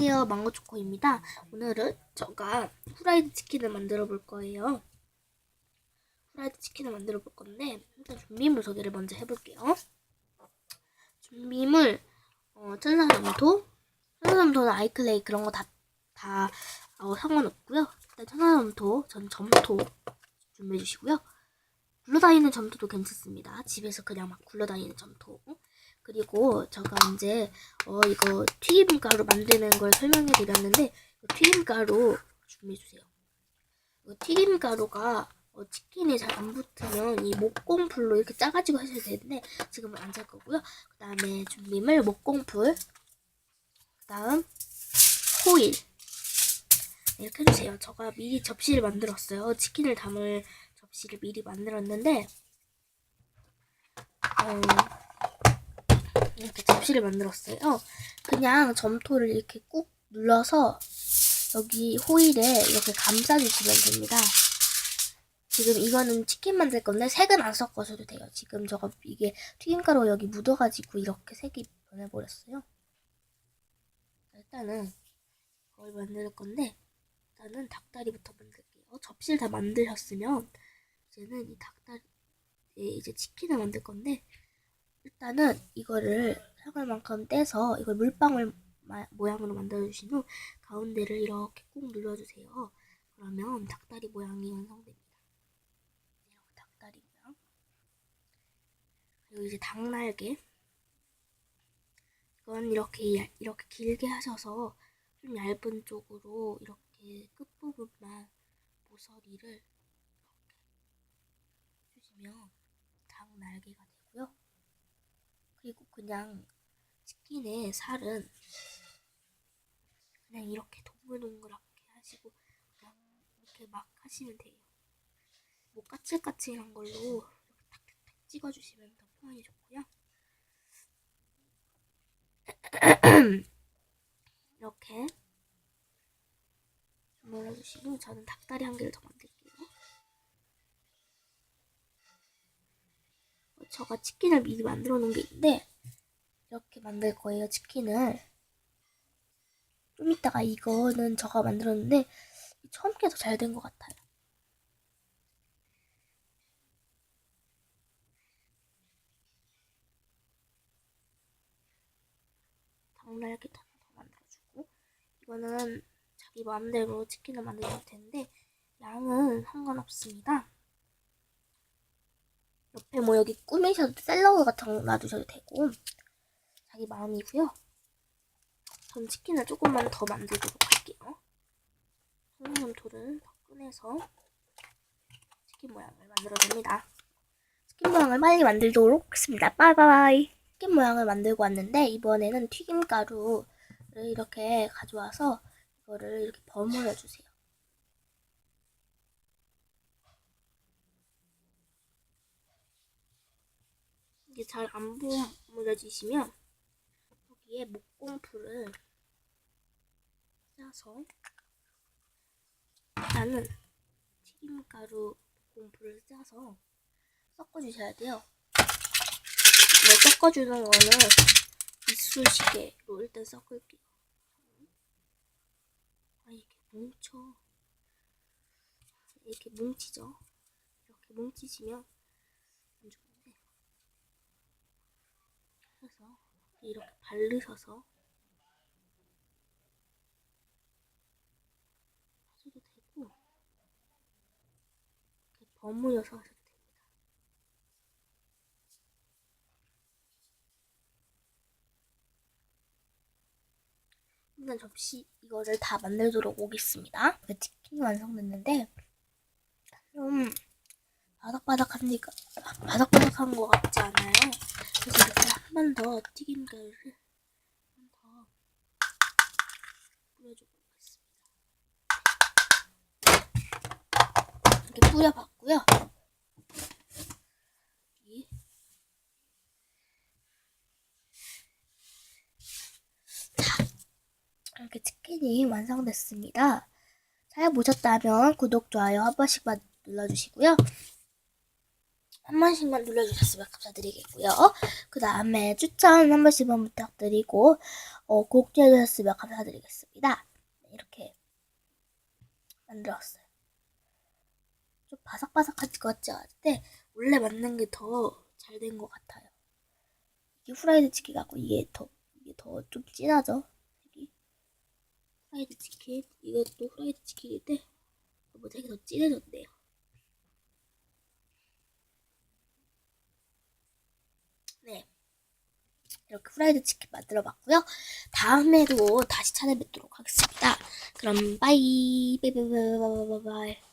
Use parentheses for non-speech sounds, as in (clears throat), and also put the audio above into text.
안녕하세요. 망고초코입니다. 오늘은 제가 후라이드 치킨을 만들어 볼 거예요. 후라이드 치킨을 만들어 볼 건데 일단 준비물 소개를 먼저 해볼게요. 준비물 어, 천사점토, 천사점토는 아이클레이 그런 거 다다 어, 상관없고요. 일단 천사점토, 전 점토 준비해 주시고요. 굴러다니는 점토도 괜찮습니다. 집에서 그냥 막 굴러다니는 점토. 그리고 제가 이제 어 이거 튀김가루 만드는 걸 설명해 드렸는데 튀김가루 준비해 주세요. 튀김가루가 어, 치킨에 잘안 붙으면 이 목공풀로 이렇게 짜가지고 하셔도 되는데 지금은 안 짤 거고요. 그 다음에 준비물 목공풀, 그 다음 호일 이렇게 해주세요. 제가 미리 접시를 만들었어요. 치킨을 담을 접시를 미리 만들었는데 어, 이렇게 접시를 만들었어요. 그냥 점토를 이렇게 꾹 눌러서 여기 호일에 이렇게 감싸주시면 됩니다. 지금 이거는 치킨 만들 건데 색은 안 섞어줘도 돼요. 지금 저거 이게 튀김가루 여기 묻어가지고 이렇게 색이 변해버렸어요. 일단은 그걸 만들 건데 일단은 닭다리부터 만들게요. 접시를 다 만드셨으면 이제는 이 닭다리 이제 치킨을 만들 건데 일단은 이거를 사갈 만큼 떼서 이걸 물방울 마- 모양으로 만들어주신 후 가운데를 이렇게 꾹 눌러주세요. 그러면 닭다리 모양이 완성됩니다. 이렇게 닭다리 모양. 그리고 이제 닭날개. 이건 이렇게 얇- 이렇게 길게 하셔서 좀 얇은 쪽으로 이렇게 끝부분만 모서리를 이렇게 주시면 닭날개가. 그리고 그냥 치킨의 살은 그냥 이렇게 동글동글하게 하시고 그냥 이렇게 막 하시면 돼요. 뭐 까칠까칠한 걸로 이렇게 탁탁탁 찍어주시면 더 표현이 좋고요. (clears throat) 이렇게 눌러주시고 저는 닭다리 한 개를 더 만들게요. 제가 치킨을 미리 만들어 놓은 게 있는데 이렇게 만들 거예요 치킨을. 좀 이따가 이거는 제가 만들었는데 처음 게더잘된 것 같아요. 닭날개 하나 더 만들어주고 이거는 자기 마음대로 치킨을 만드실 텐데 양은 상관없습니다 옆에 뭐 여기 꾸미셔도 샐러드 같은 거 놔두셔도 되고 자기 마음이고요. 전 치킨을 조금만 더 만들도록 할게요. 성냥돌을 더 꺼내서 치킨 모양을 만들어줍니다. 치킨 모양을 빨리 만들도록 하겠습니다. 빠이빠이. 치킨 모양을 만들고 왔는데 이번에는 튀김가루를 이렇게 가져와서 이거를 이렇게 버무려 주세요. 이게 잘안 버무려지시면 여기에 목공풀을 짜서 일단은 튀김가루 목공풀을 짜서 섞어주셔야 돼요. 이걸 섞어주는 거는 이쑤시개로 일단 섞을게요. 아 이게 뭉쳐 이렇게 뭉치죠. 이렇게 뭉치시면 안 좋은데 해서 이렇게 바르셔서 하셔도 되고 이렇게 버무려서 하셔도 됩니다. 일단 접시 이거를 다 만들도록 오겠습니다. 그 치킨이 완성됐는데 좀 바삭바삭하니까 바삭바삭한 것 같지 않아요? 한 번 더 튀김가루를 한 번 더 뿌려줘 보겠습니다. 이렇게 뿌려봤고요. 이렇게 치킨이 완성됐습니다. 잘 보셨다면 구독, 좋아요 한 번씩만 눌러주시고요. 한 번씩만 눌러주셨으면 감사드리겠고요. 그 다음에 추천 한 번씩만 부탁드리고 어, 곡주해주셨으면 감사드리겠습니다. 네, 이렇게 만들었어요. 좀 바삭바삭할 것 같지 않은데 원래 만든 게 더 잘 된 것 같아요. 이게 후라이드 치킨 같고 이게 더 이게 더 좀 진하죠. 색이 후라이드 치킨 이것도 후라이드 치킨인데 뭐 되게 더 진해졌네요. 네. 이렇게 후라이드 치킨 만들어 봤고요. 다음에도 다시 찾아뵙도록 하겠습니다. 그럼 빠이. 바이 바이바이바이바이.